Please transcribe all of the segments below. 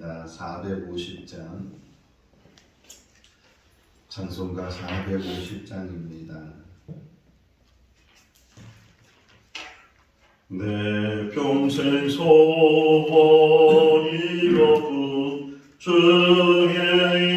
450장 찬송가 450장입니다. 내 평생 소원이로구 주의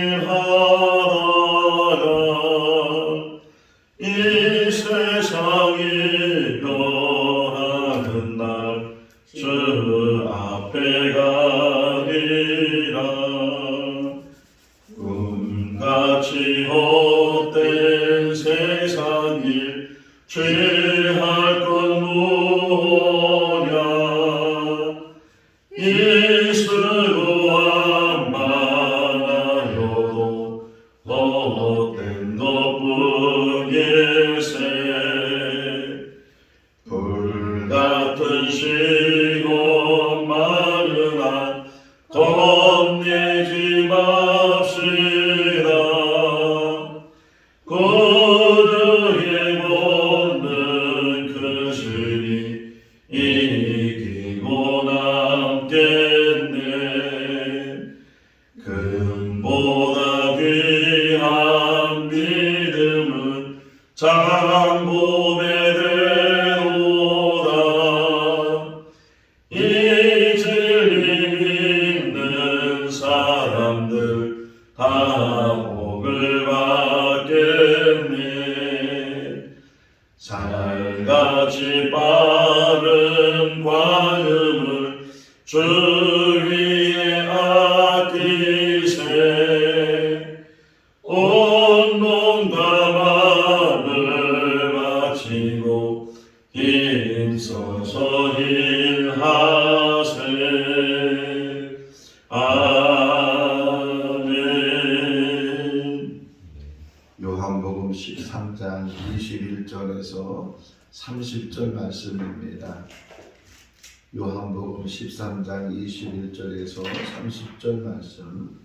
13장 21절에서 30절 말씀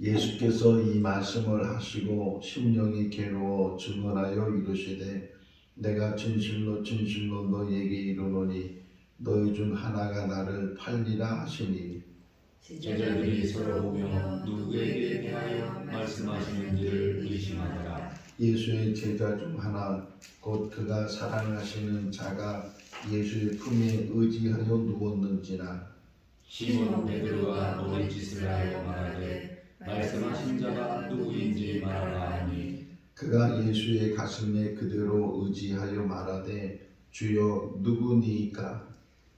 예수께서 이 말씀을 하시고 심령이 괴로워 증언하여 이르시되 내가 진실로 진실로 너희에게 이르노니 너희 중 하나가 나를 팔리라 하시니 제자들이 서로 보며 누구에게 대하여 말씀하시는지를 의심하더라. 예수의 제자 중 하나 곧 그가 사랑하시는 자가 예수의 품에 의지하여 누웠는지라. 시몬 베드로가 머리짓을 하여 말하되 말씀하신 자가 누구인지 말하라 하니. 그가 예수의 가슴에 그대로 의지하여 말하되 주여 누구니이까?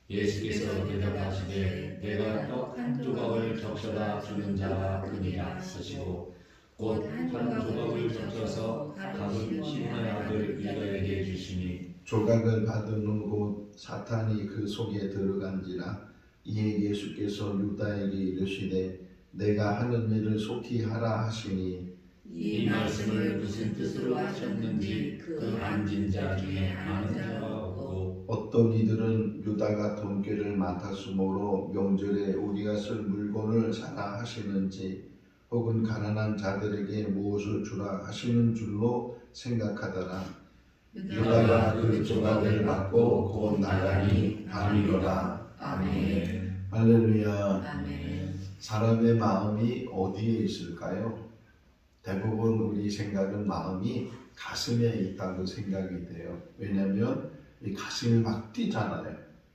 예수께서 대답하시되 내가 떡 한 조각을 적셔다 주는 자가 뿐이라 하시고 곧한 조각을 적셔서 각은 시몬의 아들 유다에게 주시니 조각을 받은 곧 사탄이 그 속에 들어간지라 이에 예수께서 유다에게 이르시되 내가 하는 일을 속히 하라 하시니 이 말씀을 무슨 뜻으로 하셨는지 그 앉은 자 중에 아는 자가 없고 어떤 이들은 유다가 돈꾀를 맡았으므로 명절에 우리가 쓸 물건을 사라 하시는지 혹은 가난한 자들에게 무엇을 주라 하시는 줄로 생각하더라. 유다가 그 조각을 받고 곧 나가니 밤이로라. 아멘. 할렐루야. 아멘. 사람의 마음이 어디에 있을까요? 대부분 우리 생각은 마음이 가슴에 있다고 생각이 돼요. 왜냐하면 이 가슴이 막 뛰잖아요.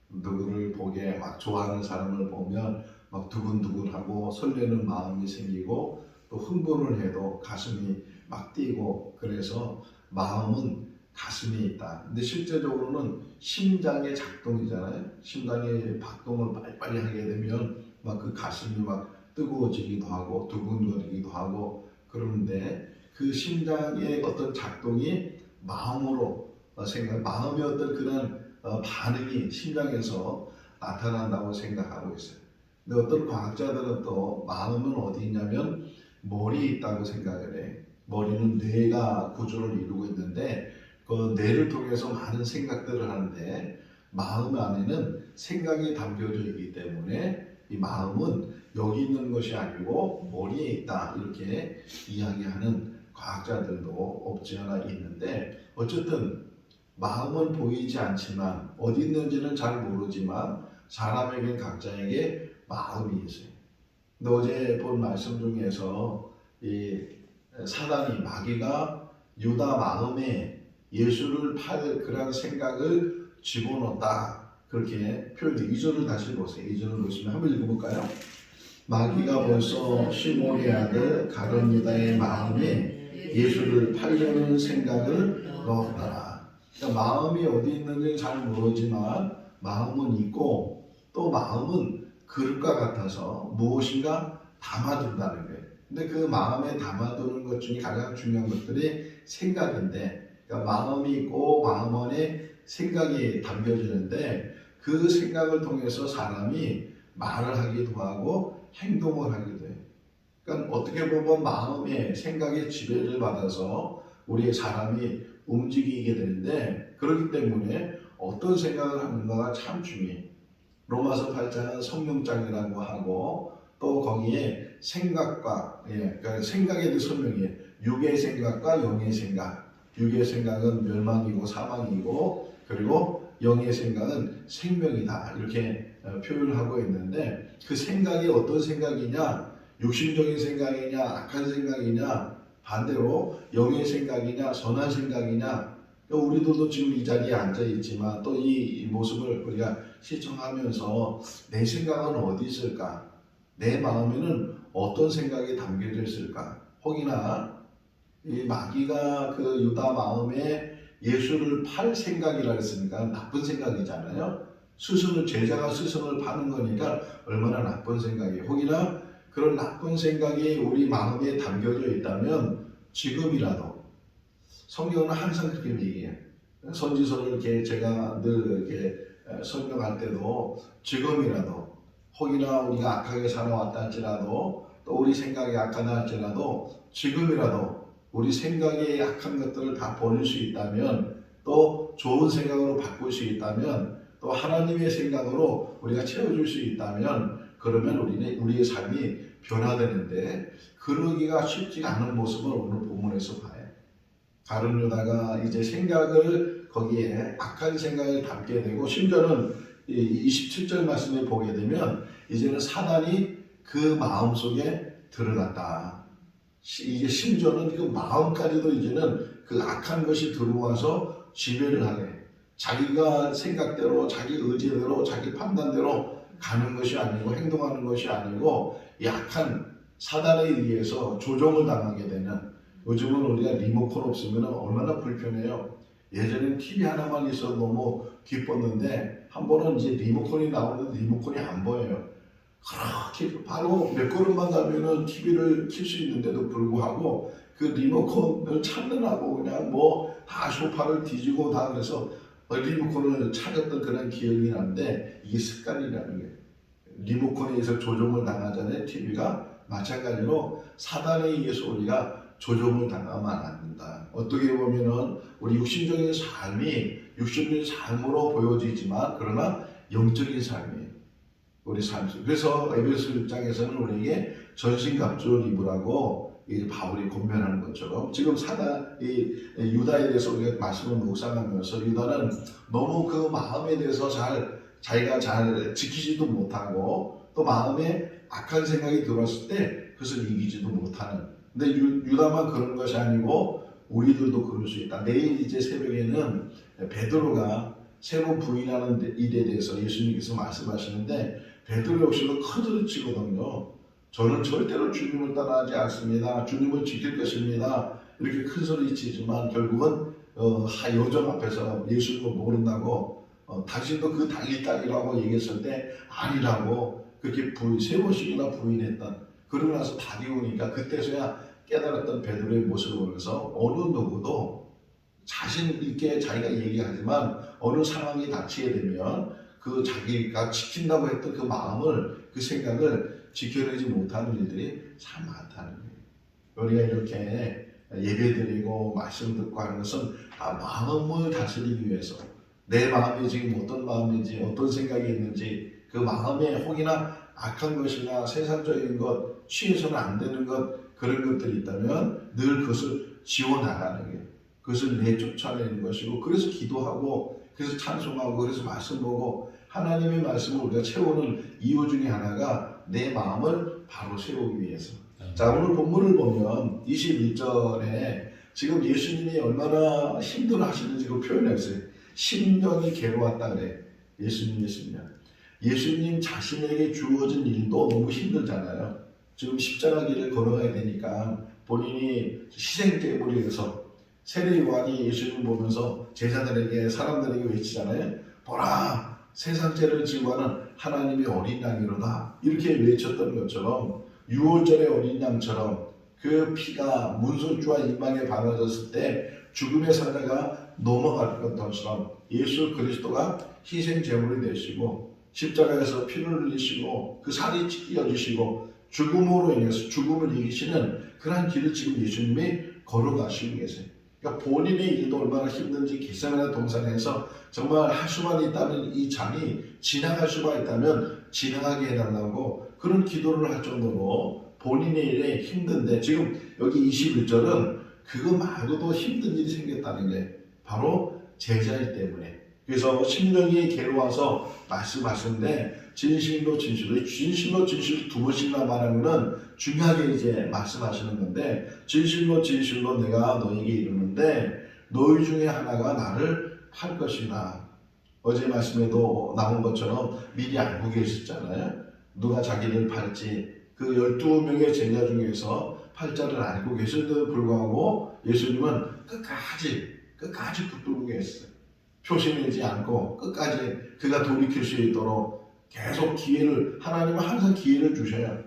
누구를 보게 막 좋아하는 사람을 보면 막 두근두근하고 설레는 마음이 생기고 또 흥분을 해도 가슴이 막 뛰고 그래서 마음은 가슴에 있다. 근데 실제적으로는 심장의 작동이잖아요. 심장의 박동을 빨리빨리 하게 되면 막 그 가슴이 막 뜨거워지기도 하고 두근거리기도 하고 그러는데 그 심장의 어떤 작동이 마음으로 어, 생각, 마음의 어떤 그런 어, 반응이 심장에서 나타난다고 생각하고 있어요. 근데 어떤 과학자들은 또 마음은 어디 있냐면 머리에 있다고 생각을 해. 머리는 뇌가 구조를 이루고 있는데 그 뇌를 통해서 많은 생각들을 하는데 마음 안에는 생각이 담겨져 있기 때문에 이 마음은 여기 있는 것이 아니고 머리에 있다 이렇게 이야기하는 과학자들도 없지 않아 있는데 어쨌든 마음은 보이지 않지만 어디 있는지는 잘 모르지만 사람에게 각자에게 마음이 있어요. 근데 어제 본 말씀 중에서 이 사단이 마귀가 유다 마음에 예수를 팔 그런 생각을 집어넣었다. 그렇게 표현돼. 이절을 다시 보세요. 이절을 보시면 한번 읽어볼까요? 마귀가 벌써 시몬의 아들 가룟 유다의 마음에 예수를 팔려는 생각을 넣었더라. 그러니까 마음이 어디 있는지 잘 모르지만 마음은 있고 또 마음은 그릇과 같아서 무엇인가 담아둔다는 거예요. 근데 그 마음에 담아두는 것 중에 가장 중요한 것들이 생각인데 그러니까 마음이 있고 마음 안에 생각이 담겨지는데 그 생각을 통해서 사람이 말을 하기도 하고 행동을 하기도 해요. 그러니까 어떻게 보면 마음의 생각의 지배를 받아서 우리의 사람이 움직이게 되는데 그렇기 때문에 어떤 생각을 하는가가 참 중요해요. 로마서 8장은 성령장이라고 하고 또 거기에 생각과 예, 그러니까 생각에 대해 설명이에요. 육의 생각과 영의 생각. 육의 생각은 멸망이고 사망이고 그리고 영의 생각은 생명이다. 이렇게 어, 표현을 하고 있는데 그 생각이 어떤 생각이냐? 육신적인 생각이냐? 악한 생각이냐? 반대로 영의 생각이냐? 선한 생각이냐 우리들도 지금 이 자리에 앉아 있지만 또 이 모습을 우리가 시청하면서 내 생각은 어디 있을까 내 마음에는 어떤 생각이 담겨져 있을까 혹이나 이 마귀가 그 유다 마음에 예수를 팔 생각이라 했으니까 나쁜 생각이잖아요. 스승을 제자가 스승을 파는 거니까 얼마나 나쁜 생각이에요. 혹이나 그런 나쁜 생각이 우리 마음에 담겨져 있다면 지금이라도 성경은 항상 그렇게 얘기해요. 선지서를 이렇게 제가 늘 이렇게 설명할 때도 지금이라도 혹이나 우리가 악하게 살아왔다 할지라도 또 우리 생각이 악하다 할지라도 지금이라도 우리 생각의 약한 것들을 다 버릴 수 있다면 또 좋은 생각으로 바꿀 수 있다면 또 하나님의 생각으로 우리가 채워줄 수 있다면 그러면 우리는 우리의 삶이 변화되는데 그러기가 쉽지가 않은 모습을 오늘 본문에서 봐요. 가룟 유다가 이제 생각을 거기에 악한 생각을 담게 되고 심지어는 이 27절 말씀에 보게 되면 이제는 사단이 그 마음 속에 들어갔다. 시- 이게 심지어는 그 마음까지도 이제는 그 악한 것이 들어와서 지배를 하게. 자기가 생각대로, 자기 의지대로, 자기 판단대로 가는 것이 아니고 행동하는 것이 아니고 약한 사단에 의해서 조종을 당하게 되는 요즘은 우리가 리모컨 없으면 얼마나 불편해요. 예전엔 TV 하나만 있어도 너무 기뻤는데 한 번은 이제 리모컨이 나오는데 리모컨이 안 보여요. 그렇게 바로 몇 걸음만 가면은 TV를 킬 수 있는데도 불구하고 그 리모컨을 찾느라고 그냥 뭐 다 소파를 뒤지고 다 그래서 리모컨을 찾았던 그런 기억이 나는데 이게 습관이라는 게 리모컨에 의해서 조종을 당하잖아요 TV가 마찬가지로 사단에 의해서 우리가 조종을 당하면 안 된다. 어떻게 보면은 우리 육신적인 삶이 육신적인 삶으로 보여지지만 그러나 영적인 삶이에요. 우리 삶 속. 그래서 에베소 6장에서는 우리에게 전신갑주를 입으라고 이 바울이 권면하는 것처럼 지금 사단 이 유다에 대해서 우리가 말씀을 묵상하면서 유다는 너무 그 마음에 대해서 잘 자기가 잘 지키지도 못하고 또 마음에 악한 생각이 들어왔을 때 그것을 이기지도 못하는 근데 유, 유다만 그런 것이 아니고 우리들도 그럴 수 있다. 내일 이제 새벽에는 베드로가 새로 부인하는 일에 대해서 예수님께서 말씀하시는데 베드로 역시도 큰 소리 치거든요. 저는 절대로 주님을 따라하지 않습니다. 주님을 지킬 것입니다. 이렇게 큰 소리 치지만 결국은 어, 하- 요정 앞에서 예수님을 모른다고 어, 당신도 그 당일 딸이라고 얘기했을 때 아니라고 그렇게 부인, 세 번씩이나 부인했던 그러고 나서 답이 오니까 그때서야 깨달았던 베드로의 모습을 보면서 어느 누구도 자신 있게 자기가 얘기하지만 어느 상황이 닥치게 되면 그 자기가 지킨다고 했던 그 마음을 그 생각을 지켜내지 못하는 일들이 참 많다는 거예요. 우리가 이렇게 예배드리고 말씀 듣고 하는 것은 다 마음을 다스리기 위해서 내 마음이 지금 어떤 마음인지 어떤 생각이 있는지 그 마음에 혹이나 악한 것이나 세상적인 것 취해서는 안 되는 것 그런 것들이 있다면 늘 그것을 지워나가는 게 그것을 내쫓아내는 것이고 그래서 기도하고 그래서 찬송하고 그래서 말씀 보고 하나님의 말씀을 우리가 채우는 이유 중에 하나가 내 마음을 바로 세우기 위해서. 자, 오늘 본문을 보면 21절에 지금 예수님이 얼마나 힘들어 하시는지 그 표현했어요. 심령이 괴로웠다 그래. 예수님의 심령. 예수님 자신에게 주어진 일도 너무 힘들잖아요. 지금 십자가 길을 걸어가야 되니까 본인이 희생제물이 돼서 세례 요한이 예수님 보면서 제자들에게 사람들에게 외치잖아요. 보라 세상 죄를 지고 하는 하나님의 어린 양이로다 이렇게 외쳤던 것처럼 유월절의 어린 양처럼 그 피가 문소주와 임방에 바라졌을 때 죽음의 사자가 넘어갈 것처럼 예수 그리스도가 희생 제물이 되시고 십자가에서 피를 흘리시고 그 살이 찢겨지시고 죽음으로 인해서 죽음을 이기시는 그러한 길을 지금 예수님이 걸어가시고 계세요. 그러니까 본인의 일도 얼마나 힘든지 겟세마네 동산에서 정말 할 수만 있다면 이 장이 지나갈 수만 있다면 지나가게 해달라고 그런 기도를 할 정도로 본인의 일에 힘든데 지금 여기 21절은 그거 말고도 힘든 일이 생겼다는 게 바로 제자일 때문에 그래서 심령이 괴로워서 말씀하셨는데 진실로 진실로 진실로 진실 두 번씩이나 말하는 건 중요하게 이제 말씀하시는 건데 진실로 진실로 내가 너에게 이르는데 너희 중에 하나가 나를 팔 것이다. 어제 말씀에도 나온 것처럼 미리 알고 계셨잖아요. 누가 자기를 팔지 그 12명의 제자 중에서 팔자를 알고 계셨는데도 불구하고 예수님은 끝까지 끝까지 붙들고 계셨어요. 표시내지 않고 끝까지 그가 돌이킬 수 있도록 계속 기회를 하나님은 항상 기회를 주셔요.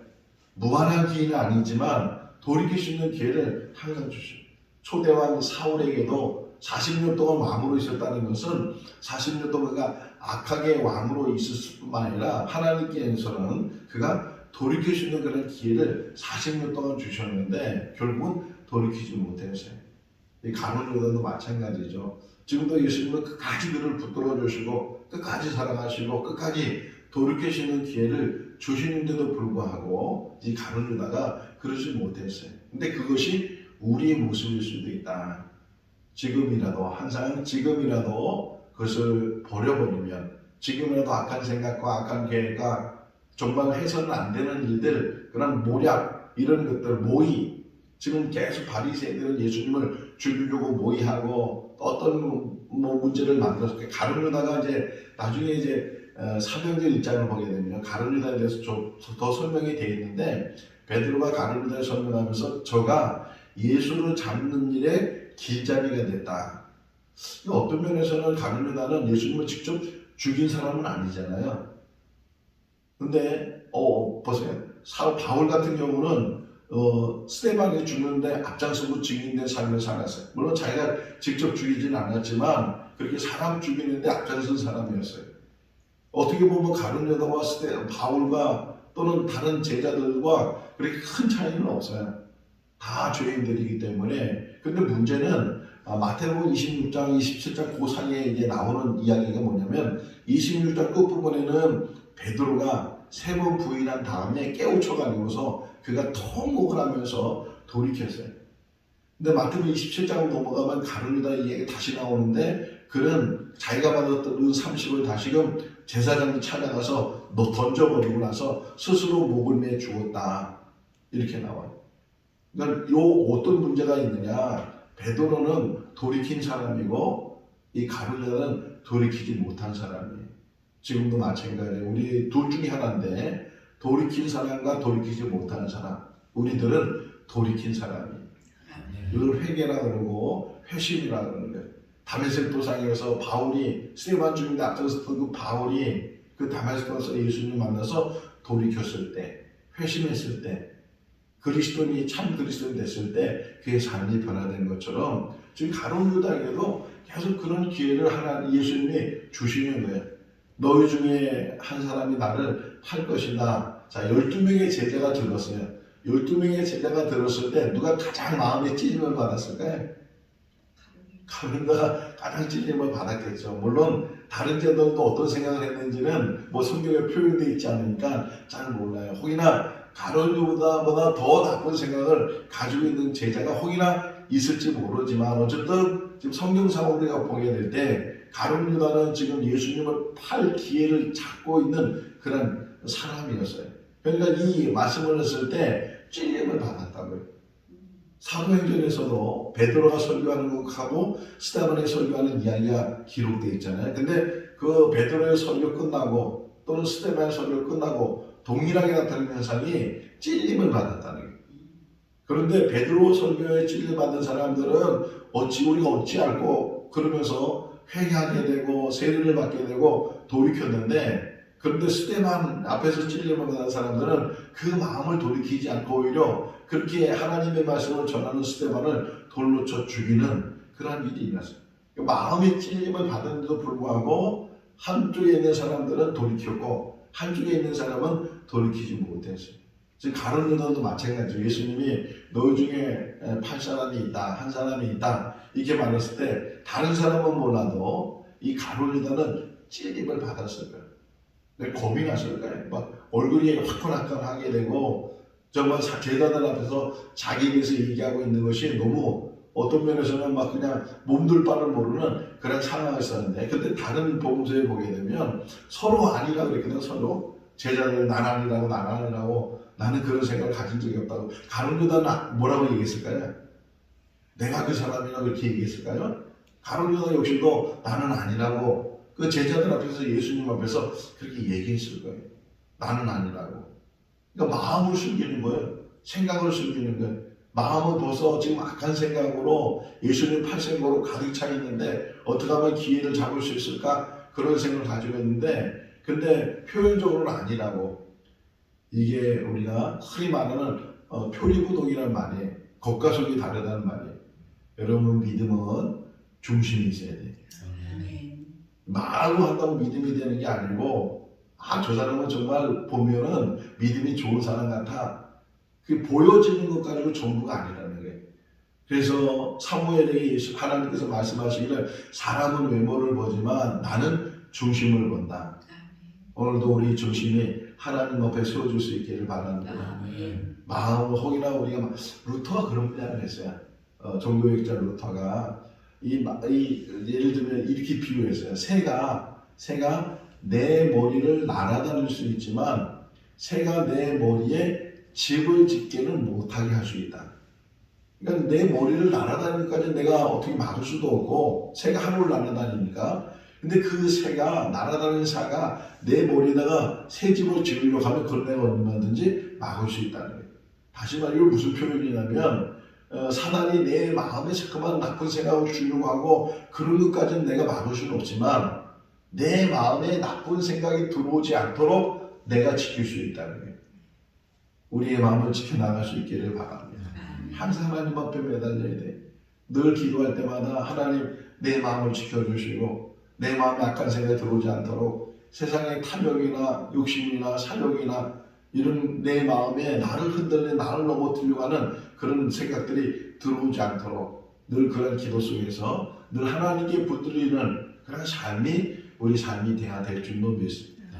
무한한 기회는 아니지만 돌이킬 수 있는 기회를 항상 주셔요. 초대왕 사울에게도 40년 동안 왕으로 있었다는 것은 40년 동안 그가 악하게 왕으로 있었을 뿐만 아니라 하나님께서는 그가 돌이킬 수 있는 그런 기회를 40년 동안 주셨는데 결국은 돌이키지 못했어요. 이 유다도 마찬가지죠. 지금도 예수님은 끝까지 그를 붙들어 주시고 끝까지 사랑하시고 끝까지 돌이키시는 기회를 주시는데도 불구하고 이 가문 유다가 그러지 못했어요. 근데 그것이 우리의 모습일 수도 있다. 지금이라도 항상 지금이라도 그것을 버려버리면 지금이라도 악한 생각과 악한 계획과 정말 해서는 안 되는 일들 그런 모략 이런 것들 모의 지금 계속 바리새인들은 예수님을 죽이려고 모의하고 어떤 뭐 문제를 만들어서 가르려다가 이제 나중에 이제 어, 사도행전 일장을 보게 되면 가르려다에 대해서 좀 더 설명이 되어 있는데 베드로가 가르려다에 설명하면서 저가 예수를 잡는 일에 길잡이가 됐다. 어떤 면에서는 가르려다는 예수님을 직접 죽인 사람은 아니잖아요. 근데 어 보세요. 사 바울 같은 경우는 어, 스테반이 죽는데 앞장서고 증인된 삶을 살았어요. 물론 자기가 직접 죽이진 않았지만 그렇게 사람 죽이는데 앞장선 사람이었어요. 어떻게 보면 가룟유다와 스테 바울과 또는 다른 제자들과 그렇게 큰 차이는 없어요. 다 죄인들이기 때문에. 근데 문제는 아, 마태복음 26장, 27장 그 사이에 이제 나오는 이야기가 뭐냐면 26장 끝부분에는 베드로가 세 번 부인한 다음에 깨우쳐가지고서 그가 통곡을 하면서 돌이켰어요. 근데 마태복음 27장 넘어가면 가룟유다 이야기 다시 나오는데 그는 자기가 받았던 은 30을 다시금 제사장이 찾아가서 너 던져버리고 나서 스스로 목을 매 죽었다. 이렇게 나와요. 그러니까 요 어떤 문제가 있느냐? 베드로는 돌이킨 사람이고 이 가룟유다는 돌이키지 못한 사람이에요. 지금도 마찬가지예요. 우리 둘 중에 하나인데 돌이킨 사람과 돌이키지 못하는 사람. 우리들은 돌이킨 사람이에요. 이걸 회개라 그러고 회심이라 그러는 거예요. 다메섹 도상에서 바울이 스테반 중인데 앞장섰던 그 바울이 그 다메섹에서 예수님 만나서 돌이켰을 때, 회심했을 때, 그리스도인이 참 그리스도인 됐을 때 그의 삶이 변화된 것처럼 지금 가론 유다에게도 계속 그런 기회를 하나 예수님이 주시는 거예요. 너희 중에 한 사람이 나를 팔 것이다. 자, 12명의 제자가 들었어요. 12명의 제자가 들었을 때 누가 가장 마음에 찔림을 받았을까요? 가론유다가 가장 찔림을 받았겠죠. 물론 다른 제자들도 어떤 생각을 했는지는 뭐 성경에 표현되어 있지 않으니까 잘 몰라요. 혹이나 가론유다보다 더 나쁜 생각을 가지고 있는 제자가 혹이나 있을지 모르지만 어쨌든 지금 성경상 우리가 보게 될 때 가룟 유다는 지금 예수님을 팔 기회를 잡고 있는 그런 사람이었어요. 그러니까 이 말씀을 했을 때 찔림을 받았다고요. 사도행전에서도 베드로가 설교하는 것하고 스테반의 설교하는 이야기가 기록되어 있잖아요. 근데 그 베드로의 설교 끝나고 또는 스테반의 설교 끝나고 동일하게 나타나는 현상이 찔림을 받았다는 거예요. 그런데 베드로 설교에 찔림 받은 사람들은 어찌 우리가 어찌 알고 그러면서 회개하게 되고 세례를 받게 되고 돌이켰는데 그런데 스테반 앞에서 받은 사람들은 그 마음을 돌이키지 않고 오히려 그렇게 하나님의 말씀을 전하는 스테반을 돌로 쳐 죽이는 그러한 일이 일어났어요. 마음의 찔림을 받은데도 불구하고 한쪽에 있는 사람들은 돌이켰고 한쪽에 있는 사람은 돌이키지 못했어요. 지금 가론 유다도 마찬가지죠. 예수님이 너희 중에 팔 사람이 있다, 한 사람이 있다 이렇게 말했을 때 다른 사람은 몰라도 이 가론 유다는 찔림을 받았을 거예요. 근데 났을 거예요. 막 얼굴이 화끈화끈하게 되고 정말 사- 제자들 앞에서 자기에 대해서 얘기하고 있는 것이 너무 어떤 면에서는 막 그냥 몸둘 바를 모르는 그런 상황이었었는데 근데 다른 복음서에 보게 되면 서로 아니라 그랬거든요 서로 제자들 난 아니라고 난 아니라고 나는 그런 생각을 가진 적이 없다고 가론 유다는 뭐라고 얘기했을까요? 내가 그 사람이라고 이렇게 얘기했을까요? 가론 유다 역시도 나는 아니라고 그 제자들 앞에서 예수님 앞에서 그렇게 얘기했을 거예요. 나는 아니라고. 그러니까 마음을 숨기는 거예요. 생각을 숨기는 거예요. 마음은 벌써 지금 악한 생각으로 예수님 팔생고로 가득 차 있는데 어떻게 하면 기회를 잡을 수 있을까? 그런 생각을 가지고 있는데 근데 표현적으로는 아니라고. 이게 우리가 흔히 말하는 어, 표리부동이라는 말이에요. 겉과 속이 다르다는 말이에요. 여러분 믿음은 중심이 있어야 돼요. 아 멘. 말로 한다고 믿음이 되는 게 아니고 아 저 사람은 정말 보면은 믿음이 좋은 사람 같아 그 보여지는 것 가지고 전부가 아니라는 거예요. 그래서 사무엘에게 예수 하나님께서 말씀하시기를 사람은 외모를 보지만 나는 중심을 본다. 오늘도 우리 중심이 하나님 앞에 세워줄 수 있기를 바랍니다. 아멘. 마음 혹이나 우리가 막- 루터가 그런 분야를 했어요. 어, 종교학자 루터가 이, 마- 이 예를 들면 이렇게 비유했어요. 새가 새가 내 머리를 날아다닐 수 있지만 새가 내 머리에 집을 짓기는 못하게 할 수 있다. 그러니까 내 머리를 날아다니기까지 내가 어떻게 막을 수도 없고 새가 하늘을 날아다니니까 근데 그 새가 날아다니는 새가 내 머리에다가 새 집을 지으려고 하면 그걸 내가 얼마든지 막을 수 있다는 거예요. 다시 말해 이거 무슨 표현이냐면 어, 사단이 내 마음에 자꾸만 나쁜 생각을 주려고 하고 그런 것까지는 내가 막을 수는 없지만 내 마음에 나쁜 생각이 들어오지 않도록 내가 지킬 수 있다는 거예요. 우리의 마음을 지켜나갈 수 있기를 바랍니다. 항상 하나님 앞에 매달려야 돼. 늘 기도할 때마다 하나님 내 마음을 지켜주시고 내 마음에 악한 생각이 들어오지 않도록 세상의 탐욕이나 욕심이나 사욕이나 이런 내 마음에 나를 흔들는 나를 넘어뜨리려고 하는 그런 생각들이 들어오지 않도록 늘 그런 기도 속에서 늘 하나님께 붙들리는 그런 삶이 우리 삶이 돼야 될 줄로 믿습니다.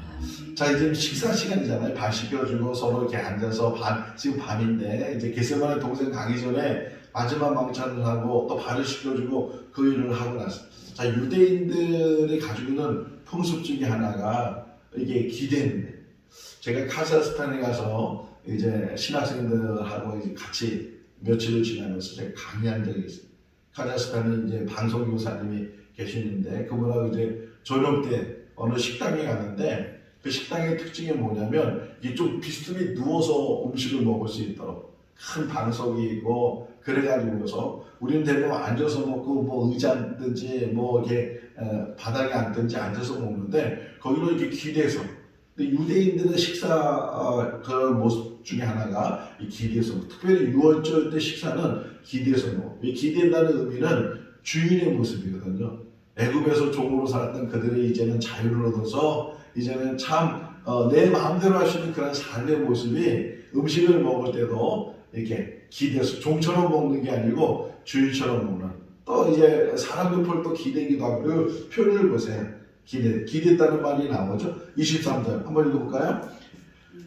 자 이제 식사 시간이잖아요. 밥 시켜주고 서로 이렇게 앉아서 밤 지금 밤인데 이제 게세마네 동생 가기 전에 마지막 망찬을 하고 또 밥을 시켜주고 그 일을 하고 나서 자 유대인들이 가지고 있는 풍습 중에 하나가 이게 기대인데 제가 카자흐스탄에 가서 이제 신학생들하고 이제 같이 며칠을 지나면서 제가 강의한 적이 있어요. 카자흐스탄에 이제 방송 교사님이 계시는데 그분하고 이제 저녁 때 어느 식당에 갔는데 그 식당의 특징이 뭐냐면 좀 비스듬히 누워서 음식을 먹을 수 있도록 큰 방석이 있고 그래가지고서 우리는 대부분 앉아서 먹고 뭐 의자든지 뭐 이렇게 에, 바닥에 앉든지 앉아서 먹는데 거기는 이렇게 기대서 유대인들의 식사 어, 그 모습 중에 하나가 이 기대서 먹. 특별히 유월절 때 식사는 기대서 먹어. 이 기대한다는 의미는 주인의 모습이거든요. 애굽에서 종으로 살았던 그들이 이제는 자유를 얻어서 이제는 참 어, 내 마음대로 할 수 있는 그런 삶의 모습이 음식을 먹을 때도 이렇게 기대서 종처럼 먹는 게 아니고 주인처럼 먹는 또 이제 사람들 볼또 기대기도 하고 그 표현을 보세요. 기대 기대했다는 말이 나오죠. 23절 한번 읽어볼까요?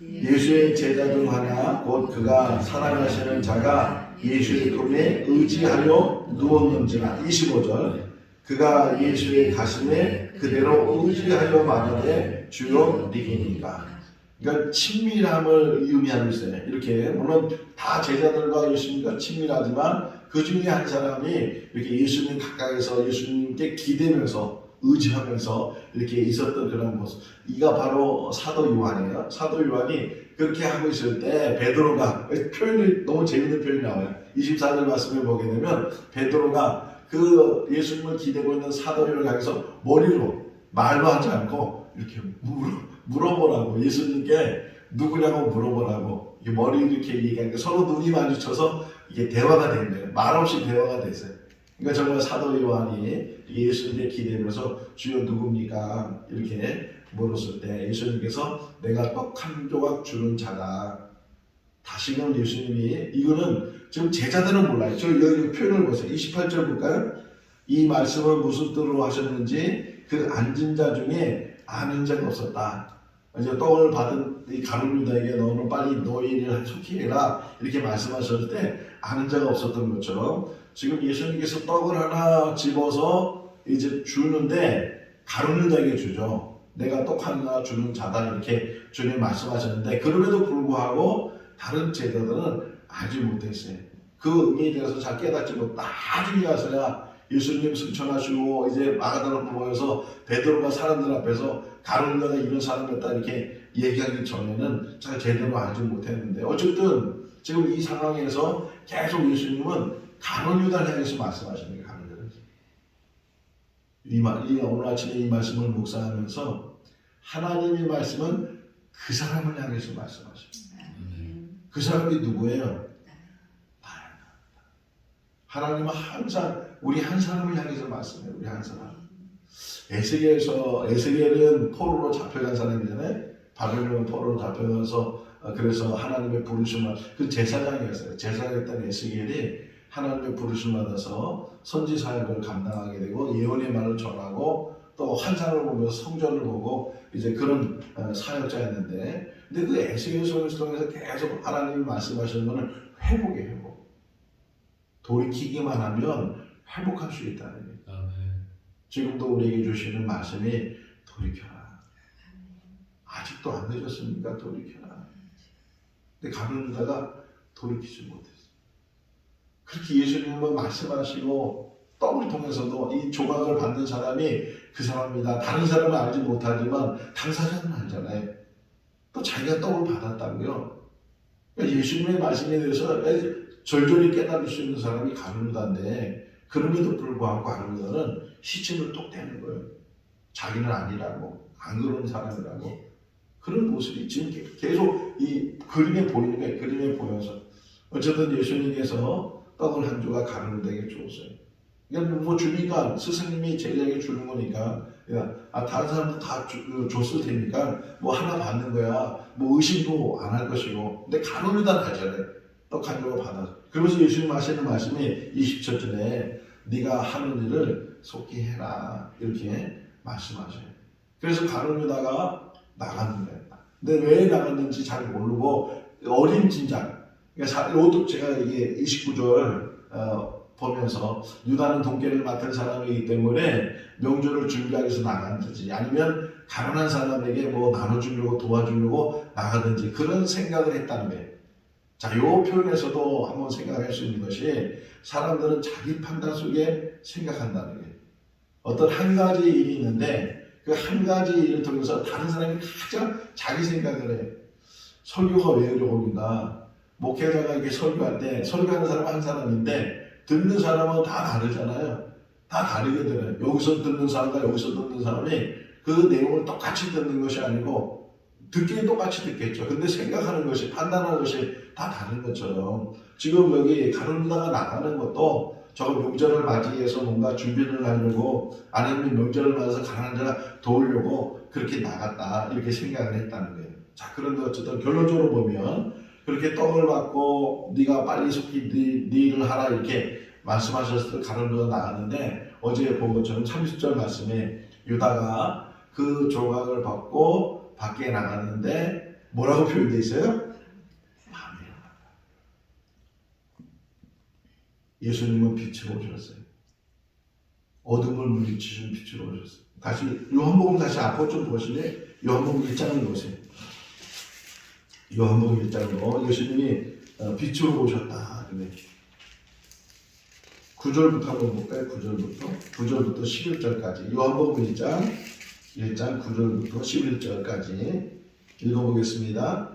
예수의 제자 중 하나 곧 그가 사랑하시는 자가 예수의 품에 의지하려 누웠는지라 25절 그가 예수의 가슴에 그대로 의지하여 말하되 주여 니이니까 그러니까 친밀함을 의미하고 있어요. 이렇게 물론 다 제자들과 예수님과 친밀하지만 그 중에 한 사람이 이렇게 예수님 가까이서 예수님께 기대면서 의지하면서 이렇게 있었던 그런 모습. 이가 바로 사도 요한이에요. 사도 요한이 그렇게 하고 있을 때 베드로가 표현이 너무 재밌는 표현이 나와요. 24절 말씀을 보게 되면 베드로가 그 예수님을 기대고 있는 사도를 향해서 머리로 말도 하지 않고 이렇게 물어, 물어보라고 예수님께 누구냐고 물어보라고 이 머리 이렇게 얘기하니까 서로 눈이 마주쳐서 이게 대화가 된 거예요. 말없이 대화가 됐어요. 그러니까 정말 사도 요한이 예수님께 기대면서 주여 누굽니까 이렇게 물었을 때 예수님께서 내가 떡 한 조각 주는 자다. 다시금 예수님이 이거는 지금 제자들은 몰라요. 저 여기 표현을 보세요. 28절 볼까요? 이 말씀을 무슨 뜻으로 하셨는지 그 앉은 자 중에 아는 자가 없었다. 이제 떡을 받은 이 가룟 유다에게 너는 빨리 너희 일을 속히 해라 이렇게 말씀하셨을 때 아는 자가 없었던 것처럼 지금 예수님께서 떡을 하나 집어서 이제 주는데 가룟 유다에게 주죠. 내가 떡 하나 주는 자다 이렇게 주님 말씀하셨는데 그럼에도 불구하고 다른 제자들은 알지 못했어요. 그 의미에 대해서 잘 깨닫지 못. 나중에 와서야 예수님 승천하시고 이제 마가다로 모여서 베드로가 사람들 앞에서 가룟유다가 이런 사람이었다 이렇게 얘기하기 전에는 잘 제대로 알지 못했는데 어쨌든 지금 이 상황에서 계속 예수님은 가룟유다를 향해서 말씀하시는 거예요. 가룟유다. 이, 말, 이 오늘 아침에 이 말씀을 묵상하면서 하나님의 말씀은 그 사람을 향해서 말씀하십니다. 그 사람이 누구예요? 나예요. 하나님은 항상 우리 한 사람을 향해서 말씀해요. 우리 한 사람. 에스겔에서 에스겔은 포로로 잡혀간 사람이잖아요. 바벨론 포로로 잡혀가서 어, 그래서 하나님의 부르심을 그 제사장이었어요. 제사장이었던 에스겔이 하나님의 부르심을 받아서 선지 사역을 감당하게 되고 예언의 말을 전하고 또 환상을 보면서 성전을 보고 이제 그런 어, 사역자였는데 근데 그 에스겔 소리를 통해서 계속 하나님이 말씀하시는 거는 회복이에요. 회복. 돌이키기만 하면 회복할 수 있다는 거예요. 아멘. 지금도 우리에게 주시는 말씀이 돌이켜라. 아직도 안 늦었습니까? 돌이켜라. 근데 가룟 유다가 돌이키지 못했어. 그렇게 예수님은 말씀하시고 떡을 통해서도 이 조각을 받는 사람이 그 사람이다. 다른 사람은 알지 못하지만 당사자는 알잖아요. 또 자기가 떡을 받았다고요. 그러니까 예수님의 말씀에 대해서 절절히 깨달을 수 있는 사람이 가룟유다인데 그럼에도 불구하고 가룟유다는 시침을 뚝 떼는 거예요. 자기는 아니라고 안 그런 사람이라고 그런 모습이 지금 계속 이 그림에 보이는 거예요. 그림에 보여서 어쨌든 예수님께서 떡을 한 조각 가룟유다에게 주었어요. 그러니까 뭐 주니까 스승님이 제자에게 주는 거니까 야, 아 다른 사람도 다 주, 줬을 테니까 뭐 하나 받는 거야. 뭐 의심도 안 할 것이고 근데 가룟유다는 알잖아요. 떡 한 조각 받아서 그러면서 예수님 하시는 말씀이 20절전에 네가 하는 일을 속히 해라 이렇게 말씀하셔요. 그래서 가룟유다가 나가는 거예요. 근데 왜 나갔는지 잘 모르고 어린 진작. 그러니까 제가 이게 29절 어, 보면서 유다는 동계를 맡은 사람이기 때문에 명절을 준비하기 위해서 나간든지 아니면 가난한 사람에게 뭐 나눠주려고 도와주려고 나가든지 그런 생각을 했다는 거예요. 자, 요 표현에서도 한번 생각할 수 있는 것이 사람들은 자기 판단 속에 생각한다는 거예요. 어떤 한 가지 일이 있는데 그 한 가지 일을 통해서 다른 사람이 가장 자기 생각을 해요. 설교가 왜 어려운가? 목회자가 이렇게 설교할 때 설교하는 사람 한 사람인데 듣는 사람은 다 다르잖아요. 다 다르게 들어요. 여기서 듣는 사람과 여기서 듣는 사람이 그 내용을 똑같이 듣는 것이 아니고 듣기는 똑같이 듣겠죠. 근데 생각하는 것이 판단하는 것이 다 다른 것처럼 지금 여기 가룟유다가 나가는 것도 저 명절을 맞이해서 뭔가 준비를 하려고 아니면 명절을 맞아서 가난한 자가 도우려고 그렇게 나갔다 이렇게 생각을 했다는 거예요. 자 그런데 어쨌든 결론적으로 보면 그렇게 떡을 받고 네가 빨리 속히 네, 네 일을 하라 이렇게 말씀하셨을 때 가룟유다 나갔는데 어제 본 것처럼 30절 말씀에 유다가 그 조각을 받고 밖에 나갔는데 뭐라고 표현되어 있어요? 밤에 예수님은 빛으로 오셨어요. 어둠을 물리치시는 빛으로 오셨어요. 다시 요한복음 다시 앞으로 좀 보시면 요한복음 1장을 보세요. 요한복음 1장으로 예수님이 어, 빛으로 오셨다. 그러네. 9절부터 한번 볼까요? 9절부터 9절부터 11절까지 요한복음 1장 1장 9절부터 11절까지 읽어보겠습니다.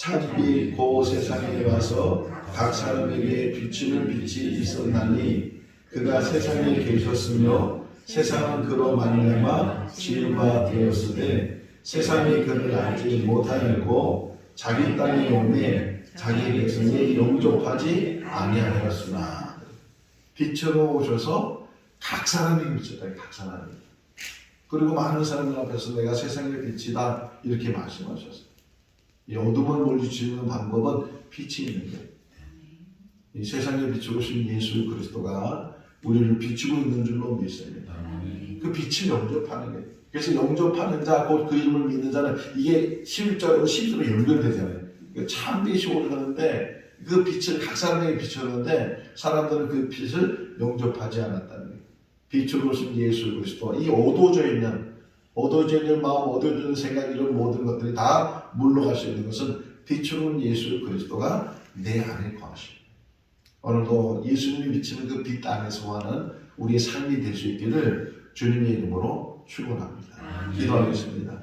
참빛 고 세상에 와서 각 사람에게 비추는 빛이 있었나니 그가 세상에 계셨으며 세상은 그로 말미암아 지은 바 되었으되 세상이 그를 알지 못하였고 자기 땅에 오매 자기 백성이 영접하지 아니하였으나 빛으로 오셔서 각 사람에게 비쳤다 각 사람에게 그리고 많은 사람들 앞에서 내가 세상의 빛이다 이렇게 말씀하셨어요. 이 어둠을 물리치는 방법은 빛이 있는 거예요. 이 세상에 비추고 오신 예수 그리스도가 우리를 비추고 있는 줄로 믿습니다. 그 빛을 영접하는 거예요. 그래서 영접하는 자, 곧 그 이름을 믿는 자는 이게 11절하고 12절로 연결되잖아요. 그참 빛이 오르는데 그 빛을 각 사람에게 비쳤는데 사람들은 그 빛을 영접하지 않았다는 거예요. 빛으로 오신 예수 그리스도 이 어두워져 있는 어두워져 있는 마음, 어두워져 있는 생각 이런 모든 것들이 다 물러갈 수 있는 것은 온 예수 그리스도가 내 안에 거하십니다. 오늘도 예수님이 비치는 그 빛 안에서 하는 우리의 삶이 될 수 있기를 주님의 이름으로 축원합니다. 기도하겠습니다.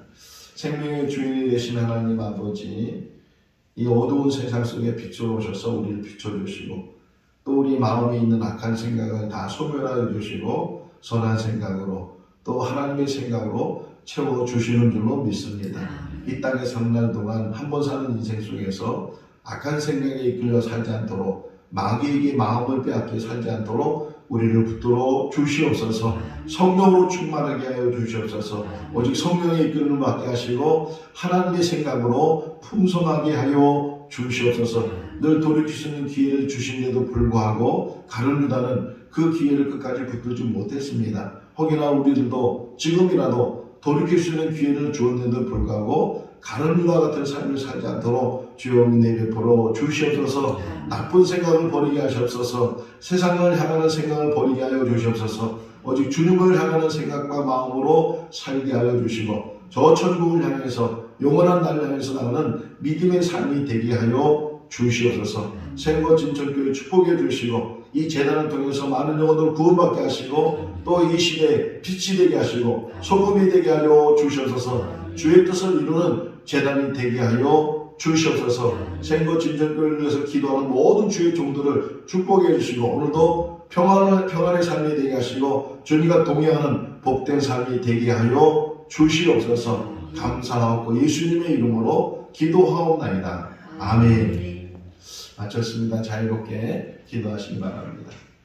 생명의 주인이 되신 하나님 아버지, 이 어두운 세상 속에 빛으로 오셔서 우리를 비춰주시고, 또 우리 마음에 있는 악한 생각을 다 소멸하여 주시고, 선한 생각으로, 또 하나님의 생각으로 채워주시는 줄로 믿습니다. 이 땅에 살날 동안 한 번 사는 인생 속에서 악한 생각에 이끌려 살지 않도록 마귀에게 마음을 빼앗겨 살지 않도록 우리를 붙들어 주시옵소서. 성령으로 충만하게 하여 주시옵소서. 오직 성령의 이끌림을 받게 하시고 하나님의 생각으로 풍성하게 하여 주시옵소서. 늘 있는 기회를 주신데도 불구하고 가룟 유다는 그 기회를 끝까지 붙들지 못했습니다 혹여나 우리들도 지금이라도 돌이킬 수 있는 기회를 주었는데도 불구하고 유다 같은 삶을 살지 않도록 주여 은혜 베풀어 주시옵소서. 나쁜 생각을 버리게 하시옵소서. 세상을 향하는 생각을 버리게 하여 주시옵소서. 오직 주님을 향하는 생각과 마음으로 살게 하여 주시고 저 천국을 향해서 영원한 날을 향해서 나가는 믿음의 삶이 되게 하여 주시옵소서. 생거 진천교회 축복해 주시고 이 재단을 통해서 많은 영혼들 구원받게 하시고 또 이 시대에 빛이 되게 하시고 소금이 되게 하여 주시옵소서 주의 뜻을 이루는 재단이 되게 하여 주시옵소서 생거 진전교를 위해서 기도하는 모든 주의 종들을 축복해 주시고 오늘도 평안을, 평안의 삶이 되게 하시고 주님과 동행하는 복된 삶이 되게 하여 주시옵소서 감사하고 예수님의 이름으로 기도하옵나이다. 아멘. 마쳤습니다. 자유롭게 기도하시기 바랍니다.